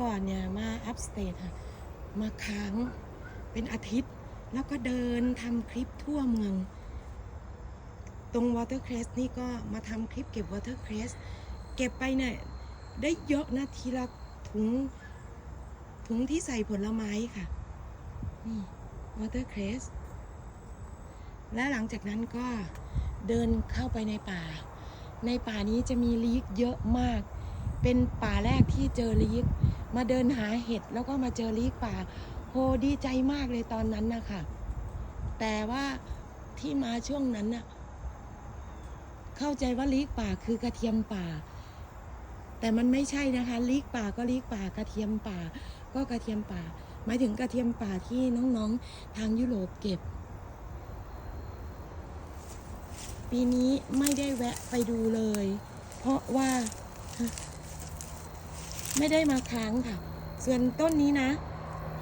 ก่อนเนี่ยมาอัพสเตทค่ะ มาค้างเป็นอาทิตย์ แล้วก็เดินทำคลิปทั่วเมือง ตรง Watercress นี่ก็มาทำคลิปเก็บ Watercress เก็บไปเนี่ยได้เยอะนะทีละถุงถุงที่ใส่ผลไม้ค่ะ นี่ Watercress และหลังจากนั้นก็เดินเข้าไปในป่า ในป่านี้จะมีลีกเยอะมาก เป็นป่าแรกที่เจอลีกมาเดินหาเห็ดแล้วก็มาเจอลีกป่าโหดีใจมากเลยตอนนั้นนะคะแต่ว่าที่มาช่วงนั้นน่ะเข้าใจว่าลีกป่าคือกระเทียมป่า แต่มันไม่ใช่นะคะลีกป่าก็ลีกป่ากระเทียมป่า ก็กระเทียมป่า หมายถึงกระเทียมป่าที่น้องๆทางยุโรปเก็บ ปีนี้ไม่ได้แวะไปดูเลย เพราะว่า ไม่ได้มาค้างค่ะ ส่วนต้นนี้นะ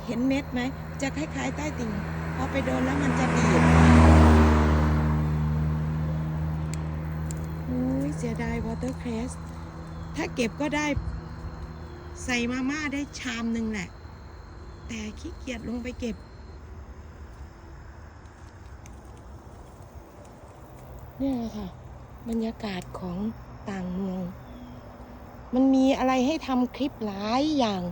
เห็นเม็ดไหม จะคล้ายๆใต้ติ่งพอไปโดนแล้วมันจะบีบโอ้ยเสียดายวอเตอร์เครสถ้าเก็บก็ได้ใส่มาม่าได้ชามหนึ่งแหละ แต่ขี้เกียจลงไปเก็บ เนี่ยแหละค่ะ บรรยากาศของต่างเมือง มันมีอะไรให้ทำคลิปหลายอย่าง